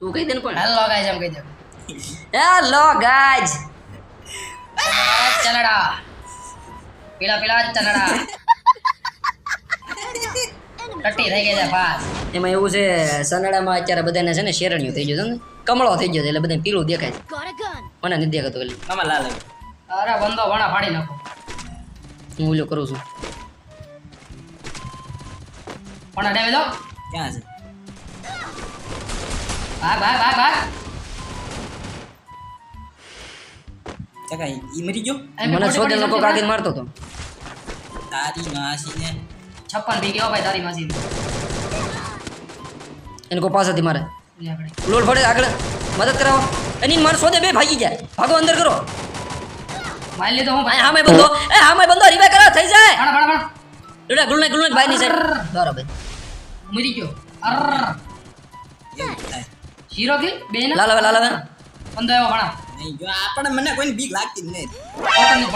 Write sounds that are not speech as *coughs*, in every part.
તું કહી દે ને પણ. હેલો ગાઈઝ એમ કહી દે. Hello guys. ચનડા. પીલા પીલા ચનડા. ટટ્ટી થઈ ગઈ છે પાસ એમાં એવું છે સનાડામાં અત્યારે બધાને છે ને શેરણિયું થઈ ગયું છે ને કમળો થઈ ગયો છે એટલે બધાને પીળું દેખાય છે. મને નથી દેખાતું એટલે મામા લાલ અરે બંધો ભણા ફાડી નાખો. હું ઓલું કરું છું. પણ ડેમે દો ક્યાં છે? ભાગ ભાગ ભાગ ભાગ ચકા ઈ મરી ગયો? મને મોટી લોકો કાગીને મારતો હતો. તારી માસીને. છપ્પન ભી ગયો ભાઈ તારી માસી એને કોઈ પાસેથી મારે. લોડ પડે આગળ. મદદ કરાવો. એની મારે સોદે બે ભાગી જાય ભાગો અંદર કરો. મારી લીધો હું ભાઈ. હા મેં બંધો. એ હામે બંધો રીવે કરા થઈ જાય. ભણા ભણા ભણા. ડુડા ગુલને ગુલને ભાઈની સાઈડ. બરાબર મરી ગયો. એવું શીરો કે બે ના? લાલા લાલા બંદો આવ્યો ઘણા. નહીં જો આપણે મને કોઈની બીક લાગતી જ નહીં.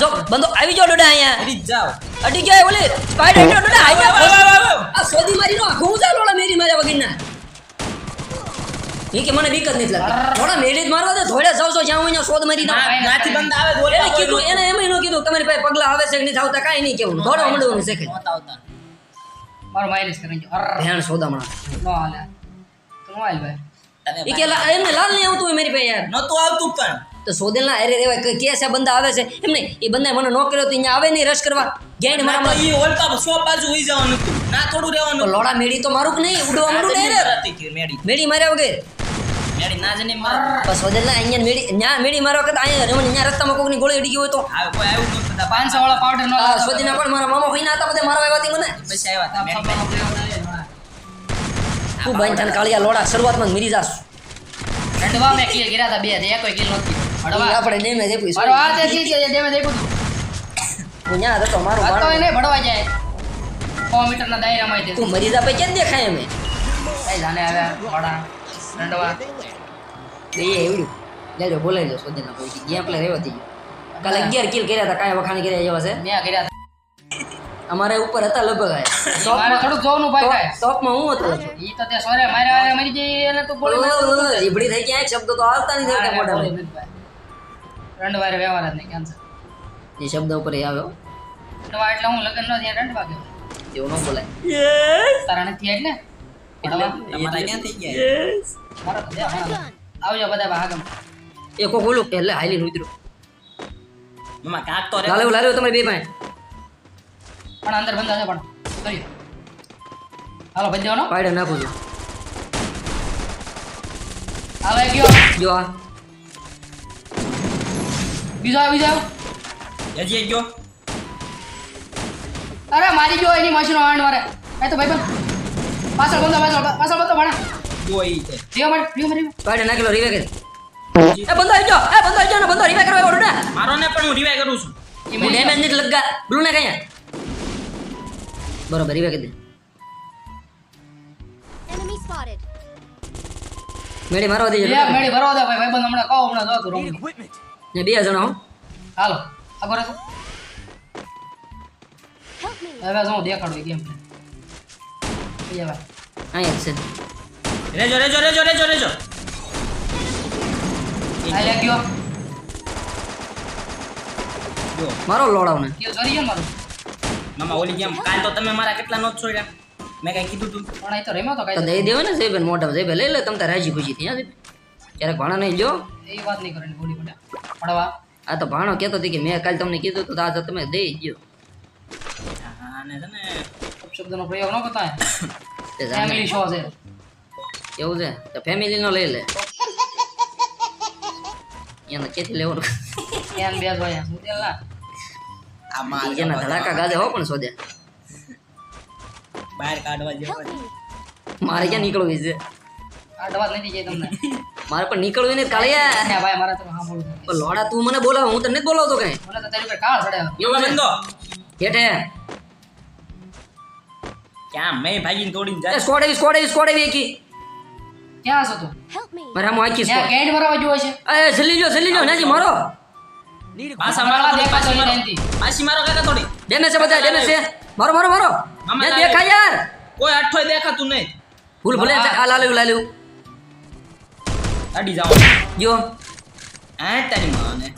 જો બંધો આવી જાવ ડોડા અહીંયા. અડી જાવ અડી ગયો ઓલે સ્પાઈડર ડોડા આવ, આવ. આ સોદી મારી નો આખું ઉજાર લોડા મેરી માર્યા વગરના. એ કે મને બીક જ નથી લાગતી. થોડા મેરી જ મારવા દે થોડા જાવ છો જ્યાં ત્યાં શોધ મારી ના- નાથી બંધ આવે બોલે એને કીધું એને એમ નો કીધું તમારી પાસે પગલા આવે છે કે નહીં આવતા કાઈ નહીં કેવું થોડો મંડવાનું છે કે મારો માઇનસ કરી ગયો અરર ભેણ સોદામણા. નો હાલે. તો મોબાઈલ ભાઈ. ઈ કે એને લાલ નહીં આવતું હોય મારી પાસે યાર. નહોતું આવતું પણ. તો સોદેલના અરે રેવાય કે કે છે બંદા આવે છે? એમ નહીં એ બંદા મને નો કર્યો તો અહીંયા આવે નહીં રશ કરવા. ગેડ મારા ઈ ઓલતા સો બાજુ હોઈ જવાનું હતું. ના થોડું રહેવાનું લોડા મેડી તો મારું કે નહીં? ઉડવા મારું નહીં મેડી મેડી માર્યા વગર. મેડી ના જને માર. બસ સોદેલના અહીંયા મેડી ન્યા મેડી મારવા કરતા અહીંયા રમણ ન્યા રસ્તામાં કોકની ગોળી અડી ગયો હોય તો. આવે કોઈ આવ્યું નહોતું. બધા પાંચસો પાવડર નો આ સોદીના પણ મારા મામા હતા બધા મારવા આવ્યા હતી મને. પછી આવ્યા હતા મેડી તું બંધ થાને કાળિયા લોડા શરૂઆતમાં મરી જાસ રંડવા મેં કિલ ગિરા હતા બે તે કોઈ કિલ નહોતી ઈ ભડવા આપણે ડેમે દેખું મારો હાથ તે કિલ કે ડેમે દેખું તું ન્યા હતો મારું આ તો એને ભડવા જાય. 100 મીટર ના દાયરામાં દે તું. મરી જા પછી કેમ દેખાય અમે કઈ જાને આવ્યા ભડા રંડવા. એ એવડું લેજો બોલાવી લો સોદીના કોઈ ગેમ પ્લેયર એવો થઈ ગયો કાલે 11 કિલ કર્યા હતા કાંઈ વખાણ કર્યા જેવા છે? મેં કર્યા અમારે ઉપર હતા લગભગ *laughs* મારે થોડુંક જોવાનું ભાઈ. ટોપમાં હું હતો. ઈ તો તે સોરે માર્યા વાળા મરી જઈ એને તો ગોળી રીબડી થઈ ગયા એક શબ્દ તો આવતા મોઢામાં. ભાઈ. રંડવારે વ્યવહાર જ નહીં કેન્સર એ શબ્દ ઉપર એ આવ્યો. રંડવા એટલે હું લગ્ન નો ત્યાં રંડવા ગયો. એવું ન બોલાય. તારા નથી એટલે. આવજો બધા ભાગમ એ કોક ઓલું એટલે હાલી ઉતરું મમ્મા કાંક તો રે લાલે લાલે તમારી બે પાસે પણ અંદર બંધ છે પણ. કર્યું હાલો બંધ જવાનો. પાડે નાખું છું. હાલો એક ગયો. જો આ. બીજો આવ્યો બીજો આવ્યો. હજી એક ગયો. અરે મારી ગયો એની મશીનો આણ મારે. એ તો ભાઈ પણ. પાછળ બંધો પાછળ પાછળ બંધો ભણા જો ઈ છે. રીવા મારે રીવા મારે પાડે નાખેલો રીવે કે એ બંધો આવી ગયો એ બંધો આવી ગયો ને બંધો રીવે કરવા ઓડો ને મારો ને પણ હું રીવે કરું છું. હું ડેમેજ નથી લગા બ્લુ ને કયા બરોબર ઈ કે દે. Enemy spotted. મેડી મારવા દેજો એક મેળી મારવા દે ભાઈ ભાઈ બંધ હમણાં કહો હમણાં જો તું રોમ ને બે જણા હો. હાલો આગળ રાખો. હવે જો દેખાડો ગેમ પ્લે ભાઈ અહીંયા જ છે. રેજો રેજો રેજો રેજો રેજો. આ લે ગયો. જો મારો લોડાવને કયો સરી ગયો ને મારું. મામા ઓલી ગેમ કાલ તો તમે મારા કેટલા નોટ છોડ્યા. મેં કઈ કીધું તું. પણ અહીં તો રેમો તો તો. દઈ દેવો ને જયબેન મોઢામાં જયબેન લઈ લે તમ તાર રાજી ખુશી થી હા ક્યારેક ભાણા નહીં જો. એ વાત નહીં કરવાની બોલી પડ્યા પડવા આ તો ભાણો કહેતો હતી કે મેં કાલ તમને કીધું તો આજે તમે દઈ ગયો આને છે ને શબ્દનો પ્રયોગ ન કરતા *coughs* તે ફેમિલી શો છે. એવું છે? તો ફેમિલી નો લઈ લે. *coughs* એને કેથી લેવાનું? એમ બે ભાઈ હું તેલા આ માર જેના ધડાકા ગાજે હો પણ સોદે. બહાર કાઢવા જેવો મારે ક્યાં નીકળવું છે? આ દવા નથી જાય તમને. મારે પણ નીકળવું ને કાળિયા ભાઈ મારા તો હા બોલું. પણ લોડા તું મને બોલાવ હું તને નથી બોલાવતો કઈ. મને તો તારી પર કાળ ચડે એવો બંધો હેઠે. ક્યાં મેં ભાગીને તોડીને જાય? સ્કોડ આવી સ્કોડ આવી સ્કોડ આવી એકી. ક્યાં છો તું? મારા મો આખી સ્કોડ. ગેંડ ભરાવા જેવો છે? એ જલ્દી જો જલ્દી જો નાજી મારો. પાછા મારો મારવા દેખાતો પાછી મારો મારો કાકા થોડી ડેમેજ છે બધા ડેમેજ છે મારો મારો મારો એ દેખા યાર કોઈ અઠ્ઠોય દેખાતું નહીં ભૂલ ભૂલે આ લાલ્યું લાલ્યું અડી જાઓ જો આ તારી માને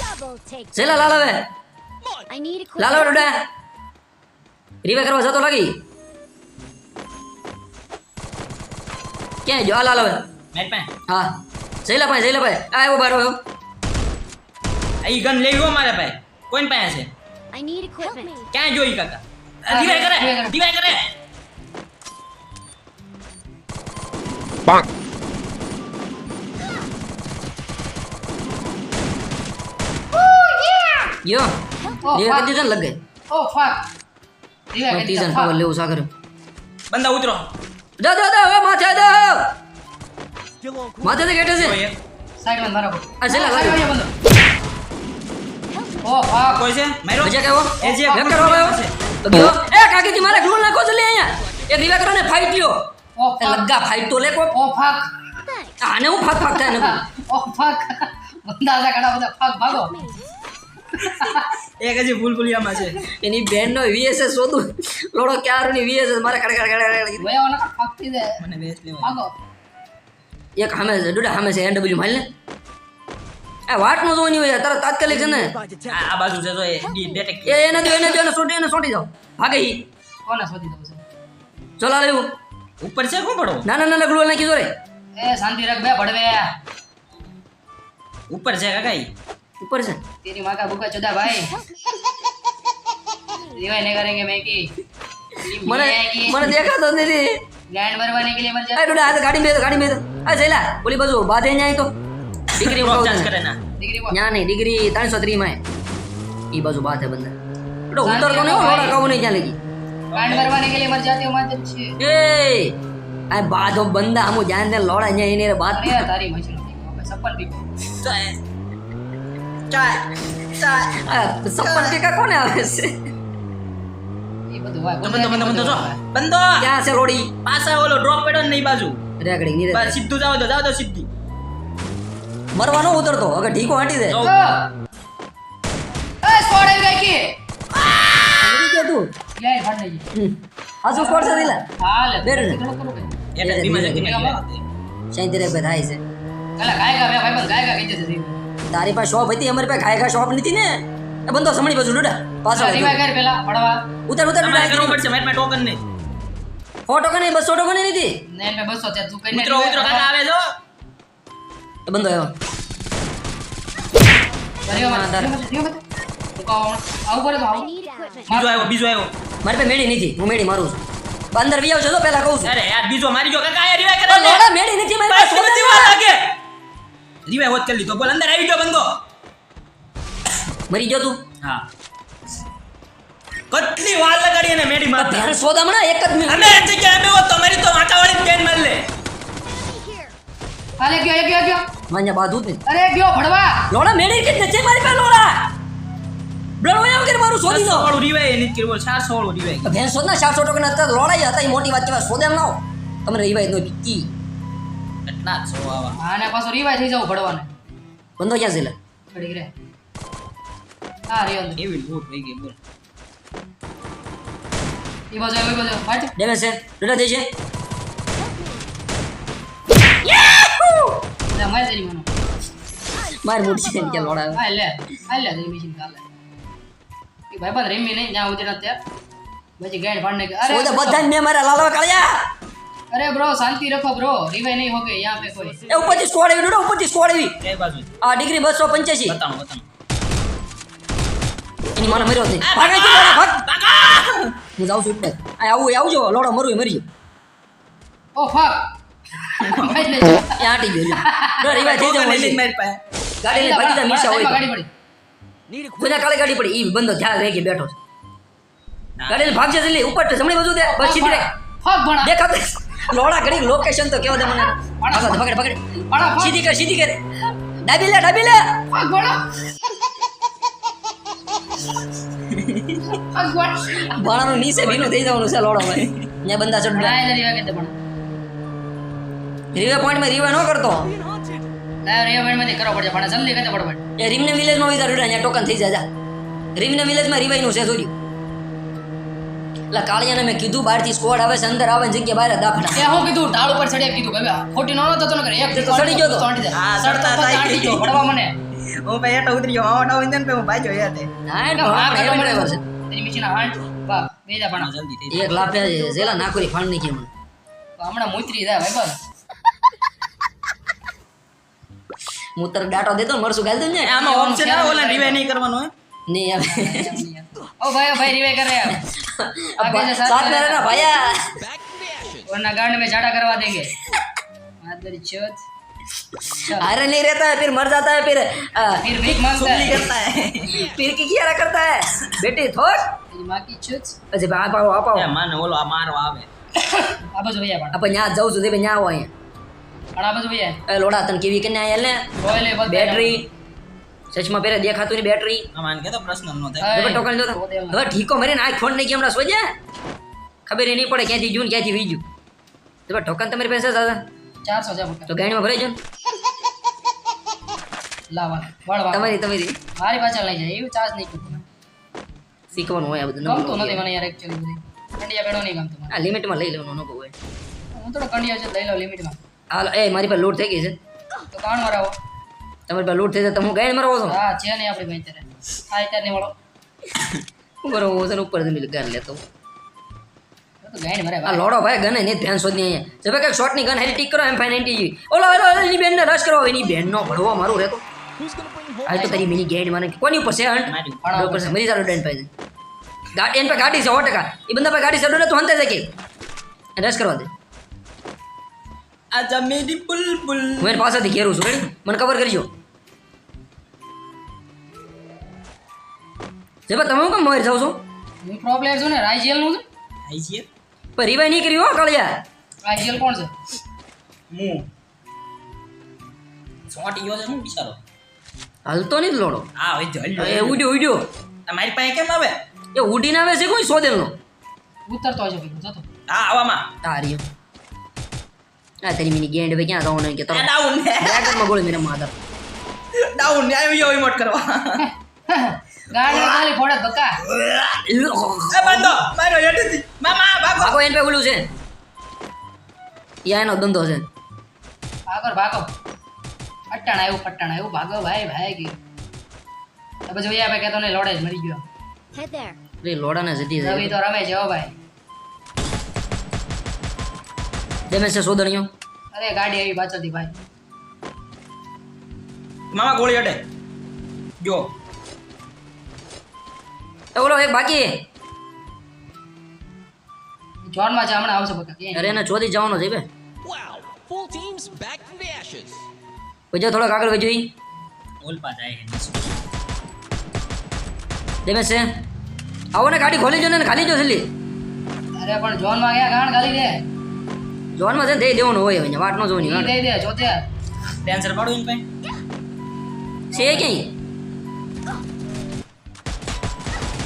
Double take. છેલ્લા લાલ હવે I need લાલ હવે equipment. ડોડા રીવે કરવા જતો લાગી ક્યાં જો આ લાલ હવે મેટ પાસે હા જઈલા ભાઈ જઈલા ભાઈ આ આવ્યો બાર આવ્યો આ ઈ ગન લેવી હો મારે પાસે કોઈન પાસે છે I need equipment. ક્યાં જોઈ કાકા ડિવાઈ કરે ડિવાઈ કરે. ડિવાઈ કરે યો Oh, રીવે fuck. કદી તને લગે ઓ ફક રિવાઈ કરી તીજન દીધા, પાવર fuck. લેવું સાગર બંદા ઉતરો દા દા દા હવે માથે દા માથે થી કેટે છે કોઈ એક. સાઈડમાં મારો આ છેલ્લા સાઈડમાં લાગે. આવ્યો બંદો ઓ ફક કોઈ છે? માર્યો જે કેવો? એ જે વેક કરવા આવ્યો તો એ કાકીજી મારે નાખો છે લે અહીંયા. રીવે કરો ને ફાઈટ લ્યો. ઓ લગ્ગા ફાઈટ તો લે કો ઓ ફક. આને હું ફાક ફાક થાય ને ઓ ફક. બંદા ઘણા બધા ફાક ભાગો. એક હજી ભૂલ ભૂલિયામાં છે. એની બેન નો વીએસએસ શોધું લોડો ક્યારની વીએસએસ મારે કડ કડ મને લેવા એક સામે છે ડુડા સામે છે એનડબલ્યુ માલ ને. એ વાટ નો જોવાની હોય તારા તાત્કાલિક છે ને. આ બાજુ છે જો એ ડેટેક એ એને જો એને જો એને સોટી એને સોટી જાવ ભાગે ઈ. કોને સોટી જાવ છે? ચલા લેવું ઉપર છે કોણ પડો ના ના ના લગડો નાખી કીધું રે. એ શાંતિ રાખ બે ભડવે. ઉપર છે કાકા ઈ. ઉપર છે. તેરી માકા ગુકા ચોદા ભાઈ. રિવાઈ નહીં કરેંગે મેં કી મને મને દેખાતો નથી. રે લેન્ડ મરવાને કે મર જા અરે ડોડા આ ગાડી મેં ગાડી મેં આ જઈલા બોલી બાજુ બાધે નહીં તો. ડિગ્રી ઓફ ચાર્જ કરે ના. ના નહીં ડિગ્રી ત્રણસો ત્રી માં એ. બાજુ બાત હે બંદર એટલે ઉતર કોને રોડા કાવો નહીં ત્યાં લગી. કાંડ કરવાને કે લિયે મર જાતે હું એ આ બાધો બંદા હમો જાન ને લોડા ને એને બાત તારી મચરો પીકા કોને આવે છે? ક્યાં છે રોડી? પાછા ઓલો ડ્રોપ પડ્યો ને બાજુ. રેકડી સીધું જાવ તો જાવ તો સીધી. મરવાનો ઉતરતો. અગર ઢીકો હટી દે. એ સ્કોડ આવી ગઈ કે તું? લે ફાડ લઈ આ શું સ્કોડ છે દિલા હા લે બેર એટલે ધીમે ધીમે સાઈન તેરે પે થાય છે. કાલા ગાયગા મે ભાઈ પણ ગાયગા કીધે છે તારી પાસે શોપ હતી અમારી પાસે ગાયગા શોપ નથી ને? એ બંદો સમણી બાજુ ડોડા પાછો રીવા કર પેલા પડવા ઉતર ઉતર ડોડા કરવું પડશે મારી પાસે ટોકન નહીં. સો ટોકન નહીં ટોકન નથી? નહીં મે બસો છે તું કઈ મિત્રો મિત્રો કાકા આવે જો એ બંધો આવ્યો. બીજો આવ્યો બીજો આવ્યો. મારી પાસે મેળી નથી હું મેળી મારું છું. અંદર વી આવશે તો પેલા કહું છું. અરે યાર બીજો મારી ગયો કાકા રિવાય કરે પણ મેડી મેળી નથી મારી પાસે બધી વાર લાગે. રિવાય હોત કરી લીધો બોલ અંદર આવી ગયો બંધો. મરી ગયો તું. હા. કેટલી વાર લગાડી એને મેડી માં ભેણ સોદામણા એક જ મિનિટ. અમે જગ્યાએ અમે હોત તો મારી તો વાંકાવાળી બેન માર લે. હાલે ગયો ગયો ગયો. માન્ય બાધું જ અરે ગયો ભડવા લોડા મેળી કે નથી મારી પાસે લોડા? બ્લડ મારું શોધી દો વાળું રિવાય કર્યું ચારસો વાળું રિવાય ભેંસો શોધના ચારસો ટકા હતા લોડાઈ હતા એ મોટી વાત કહેવાય સોદેમ ના. તમને રિવાય નો કી એટલા જ સો આવા. આને પાછો રિવાઇવ થઈ જાવ ભણવાને. બંધો ક્યાં છે લે? ઘડીક રે. હા રિયો એવી લૂટ થઈ ગઈ બોલ. ઈ બાજુ ઈ બાજુ ફાટ ડેમેજ છે. ડુડા થઈ છે લે મારે તેરી મનો. મારે મોટી છે કે લોડા. હા લે. હા લે તેરી મશીન કાલે એ ભાઈ બંધ રેમી નહીં જ્યાં ઉતરે ત્યાં પછી ગાઈડ ફાડને કે અરે બધા ને મારા લાલવા કાળિયા અરે બ્રો શાંતિ રખો બ્રો રીવાય નહીં હોગે યહાં પે કોઈ. એ ઉપરથી સ્કોડ આવી ઉપરથી સ્કોડ આવી એ બાજુ. આ ડિગ્રી 285 બતાવો બતાવો. એની માને મર્યો છે. ભાગે છે ભાગ! ભાગા! હું જાઉં છું ઉપર આ આવું આવજો લોડો મરું મરી ઓ ફક oh, લે ગયો લ્યો. ડુડા રિવાય થઈ ટોકન લઈ મારી પાસે ગાડી લઈને ભાગી જા મીશા હોય ગાડી પડી કોઈના કાળે ગાડી પડી ઈ બંધો ધ્યાન રહી ગઈ બેઠો ગાડી લઈને ભાગજે જલ્દી ઉપર જમણી બાજુ દે બસ સીધી રહે ફક ભણા દેખાતો લોડા ઘડી લોકેશન તો કેવો દે મને પકડ પકડ પકડ સીધી કર સીધી કર ડાબી લે ડાબી લે ફક ભણા ફક ભણા નીચે ભીનું થઈ જવાનું છે લોડો ભાઈ ત્યાં બંદા ચડ રીવે પોઈન્ટમાં રીવે ન કરતો. કરો પડશે જલ્દી એ રીમને વિલેજમાં વિચાર અહીંયા ટોકન થઈ જાય જા રીમને વિલેજમાં રીવાઈ નું છે થોડી એટલે કાળિયાને મેં કીધું બહારથી સ્કોડ આવે છે અંદર આવે ને જગ્યા બહાર દાખલા. એ હું કીધું ઢાળ ઉપર ચડ્યા કીધું કે ખોટી નો તો નકર એક તો ચડી ગયો તો. હા, ચડતા થાય. સડતા આંટી ગયો, ભણવા મને. હું ભાઈ એટો ઉતરી ગયો માવા ઇન્દન પે હું ભાજો યાર તે ના એનો હા પણ કે એમ છે. તેની મશીન હાંડ. બા બેજા પણ જલ્દી. એક લાફે જેલા નાખોરી ફાણની કે મને હમણાં મુતરી જાય ભાઈ બસ. હું તરફ ડાટો દેતો ને મરસું ગાલ દઉં ને આમાં ઓપ્શન આવે ઓલા રિવાય નહીં કરવાનું હે નહીં આવે ઓ ભાઈ ઓ ભાઈ રિવે કરે આગે જે સાથ સાથ મેરે ના ભાયા वरना गांड में झाड़ा करवा देंगे मादर चोत अरे नहीं रहता है फिर मर जाता है फिर आ, फिर भीख मांगता સુગલી है કરતા હે फिर की किया करता है बेटी थोड़ तेरी माँ की चोत પછી બાપ આવો આપ એ આવો માને ઓલો આ મારવા આવે આ બાજુ ભૈયા પણ આપણે ત્યાં જવું છું તે આ બાજુ ભૈયા એ લોડા તને કેવી કરીને આયા ને? રોયલ બેટરી સચમાં પેરે દેખાતું ની બેટરી. આમાં કેતો પ્રશ્ન નો થાય. હવે ટોકન જોતા હવે ઠીકો મરીને આ ફોન નહીં કે સોજે? ખબર ય નહીં પડે ક્યાંથી જૂન ક્યાંથી વીજુ. તો ટોકન તમારી પાસે દાદા? ચારસો હજાર તો ગાડીમાં ભરાઈ જાઓ લાવા વળવા. તમારી તમારી. મારી પાછળ લઈ જાય. એવું ચાર્જ નહીં કરતું. શીખવાનું હોય આ બધું ગમતું નથી મને યાર એકચ્યુઅલી બધી. કંડિયા પેડો નહીં ગમતું આ લિમિટમાં લઈ લેવાનું અનુભવ હોય. હું થોડો કંડિયા છે લઈ લો લિમિટમાં હાલ એ મારી પાસે લૂટ થઈ ગઈ છે. તો કોણ મરાવો. તમારી પાસે લૂટ થઈ જાય તો હું ગઈને મરાવો છો? હા છે નહીં આપણી ભાઈ ત્યારે આ અત્યારે નહીં વળો. બરોબર હું છે ઉપર જમી ગાડી લેતો. મરે આ લોડો ભાઈ ગને નહીં ધ્યાન શોધ નહીં અહીંયા જબે કંઈક ગન હેરી ટીક કરો એમ ફાઈન એન્ટી ઓલો ઓલો એની રશ કરો. એની બેનનો મારું રહેતો. આ તો તારી મિની ગેડ મને કોની ઉપર છે હંટ? ઉપર છે. મરી ચાલો ડેન પાસે. ગાડી એન પર ગાડી છે સો ટકા. એ બંદા પર ગાડી છે ને તો હંતે કે રશ કરવા દે. આ જમેરી બુલબુલ હું એની પાસેથી ઘેરું છું મને કવર કરજો. જે તમે હું કેમ મોર જાવ છો? હું પ્રો પ્લેયર છું ને રાઇજિયલનું છે. આઈ પર પણ નહીં કર્યું હો કળિયા. રાઇજિયલ કોણ છે? હું. સોટી ગયો છે શું બિચારો? હાલતો નહીં લોડો. હા હવે જલ્યો એ ઉડ્યો ઉડ્યો. તમારી પાસે કેમ આવે? એ ઉડીને આવે છે કોઈ સોદેલનો? ઉતરતો હશે જતો હા આવામાં. આ આ તારી મિની ગેંડ ભાઈ ક્યાં જવાનું કે તમે ડાઉન ને ડ્રેગનમાં ગોળી મેરે માધર ડાઉન ને આવ્યો ઇમોટ કરવા. ગાડી ખાલી ફોડે બકા એ બંધો મારો હેઠેથી મામા ભાગો. ભાગો એને પે ઓલું છે. યા એનો ધંધો છે. આગળ ભાગો. પટ્ટાણ આવ્યું પટ્ટણ આવ્યું. ભાગો ભાઈ ભાઈ ગયું તો પછી ભૈયા ભાઈ તો નહીં લોડે જ મરી ગયો. Head there. રે લોડાને જતી છે તો રમે છે હો ભાઈ. ડેમેજ છે સોદણીઓ. અરે ગાડી આવી પાછળથી ભાઈ. મામા ગોળી હટે જો. એ ઓલો એક બાકી. જોનમાં છે હમણાં આવશે બકા અરે એને ચોથી જવાનો છે બે. Full teams back from the ashes. પછી થોડોક આગળ વધી ઓલપા જાય છે. દેમે છે. આવો ને ગાડી ખોલી જો ને ખાલી જો છેલ્લી. અરે પણ જોનમાં ગયા ગાણ ખાલી દે? જોનમાં છે દઈ દેવાનું હોય હવે વાટ ન જોવાની વાટ. દઈ દે જોતે ટેન્સર પાડું એમ ભાઈ છે ક્યાંય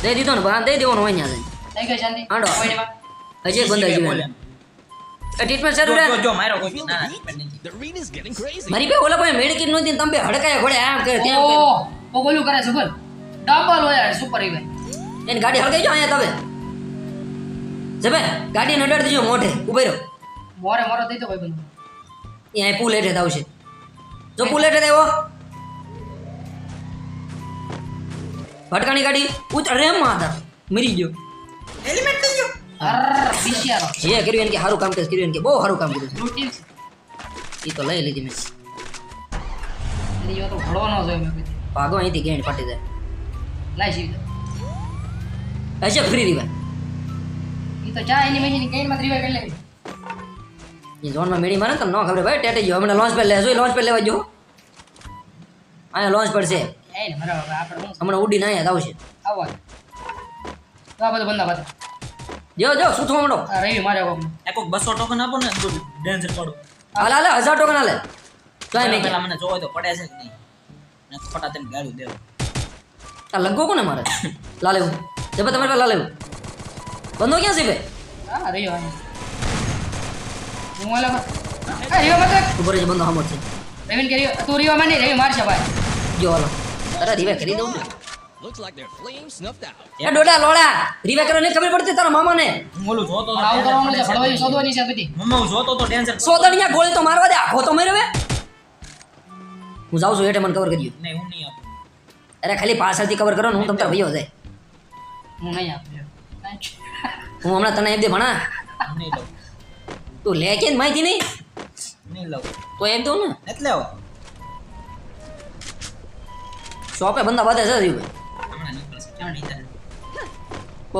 દઈ દીધો ને ભાન દઈ દેવાનું હોય ત્યાં હાંડો. હજી એક બંદા એ ટ્રીટમેન્ટ શરૂ જો, રહે જો, જો મારો કોઈ ના. મારી પાસે ઓલા કોઈ મેડિકિટ નહોતી ને તમે બે હડકાયા ઘોડે આમ કરે ત્યાં ઓ ઓ બોલું કરે સુપર ડબલ હોય સુપર ઈવે એની ગાડી હળગાઈ જો અહીંયા તમે? જબે ગાડી નડડ દીજો મોઢે ઊભો રહ્યો. મોરે મોરો દઈ દો ભાઈ બંધ. અહીંયા પુલ હેઠે આવશે. જો પુલ હેઠે આવ્યો. ભટકાની ગાડી ઉતર રે માતા મરી ગયો. હેલ્મેટ થઈ ગયો અર જે કર્યું એને કે સારું કામ કર્યું એને કે બહુ સારું કામ કર્યું એ તો લઈ લીધી મેં. તો ઘડવો જોઈએ ભાગો અહીંથી ગેંડ ફાટી જાય. લાઈ સીવી હશે ફ્રી રીવા ઈ તો ચા એની મેં કઈ માં ત્રીવા કરી લે એ ઝોનમાં મેળી મારે તમને ન ખબર ભાઈ ટેટે ગયો. હમણાં લોન્ચ પેડ લેજો લોન્ચ પેડ લેવા જો અહીંયા લોન્ચ પેડ છે. એ ને બરાબર આપણે હું હમણાં ઉડીને અહીંયા આવશે. આવો. તો આ બધું બંધા બધા જો જો શું થવા માંડો આ રવિ મારે કોક બસો ટોકન આપો ને ડેન્જર પાડું. હાલ હાલ હજાર ટોકન હાલે. કાંઈ નહીં પેલા મને જોવો તો પડે છે કે નહીં? ને ફટા તેમ ગાળું દેવ. આ લગો કોને મારે? *coughs* લાલે હું જબે તમારે પાસે લાલે હું બંધો ક્યાં છે ભાઈ? હા રવિ વાંધો હું ઓલા મત ઊભો રહેજો બંધો સામો છે. રવિન કરી તું રીવા માં નહીં મારશે ભાઈ. જો હાલો. અરે રીવે કરી દઉં Looks like their flame snuffed out. એ ડોડા લોડા રીવે કરો ને ખબર પડતી તારા મામાને. હું ઓલું જોતો પણ આવું કરવાનું છે ભડવાઈ શોધવાની છે બધી. મમ્મા હું જોતો તો ટેન્શન સોદણિયા ગોળી તો મારવા દે. આખો તો મેળવે હું જાઉં છું એટલે મને કવર કર્યું નહીં હું નહીં આપું. અરે ખાલી પાછળથી કવર કરો ને હું તમને ભૈયો જાય. હું નહીં આપું. હું હમણાં તને એમ દે ભણા. નહીં તું લે કે માહિતી નહીં? નહીં લઉં તો એમ દઉં ને? એટલે આવો શોપે બંદા બાંધે છે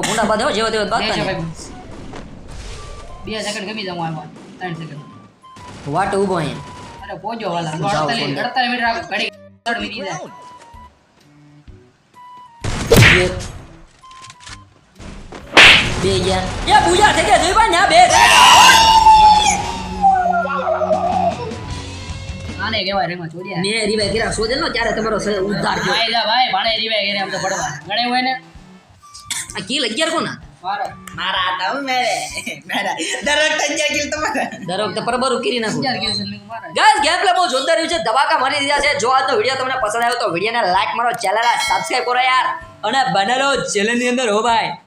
ભૂંડા બાંધે જેવો તેવો બે બાંધતા સેકન્ડ ગમી જાઉં આમાં ત્રણ સેકન્ડ વાટ ઊભો અહીંયા. અરે પોજો વાલા જાઓ, અડતાલીસ ફોન અડતાલીસ મિનિટ રાખો ઘડી ત્રણ મિનિટ જાય બે. બે ગયા. એ પૂજા થઈ ગયા જોઈ ભાઈ ને? બે. આને કહેવાય રેમાં મેં રીવાય કર્યા. શોધે નો? ત્યારે તમારો ઉદ્ધાર થયો. ભાઈ જા ભાઈ ભાણે રીવાય ઘરે આમ તો પડવા. ગણે હોય ને? આ કિલ અગિયાર કોના? મારો. મારા હું મેરે. મારા. દર વખતે અગિયાર કિલ તમારા. દર વખતે પરબરું કરી નાખું. અગિયાર કિલો છે મેં કીધું મારા. ગાઈસ ગેમ પ્લે બહુ જોરદાર રહ્યું છે. ધમાકા મારી દીધા છે. જો આજનો વીડિયો તમને પસંદ આવ્યો તો વિડીયોને લાઈક મારો ચેનલને સબસ્ક્રાઇબ કરો યાર. અને બનેલો ચેનલની અંદર હો ભાઈ.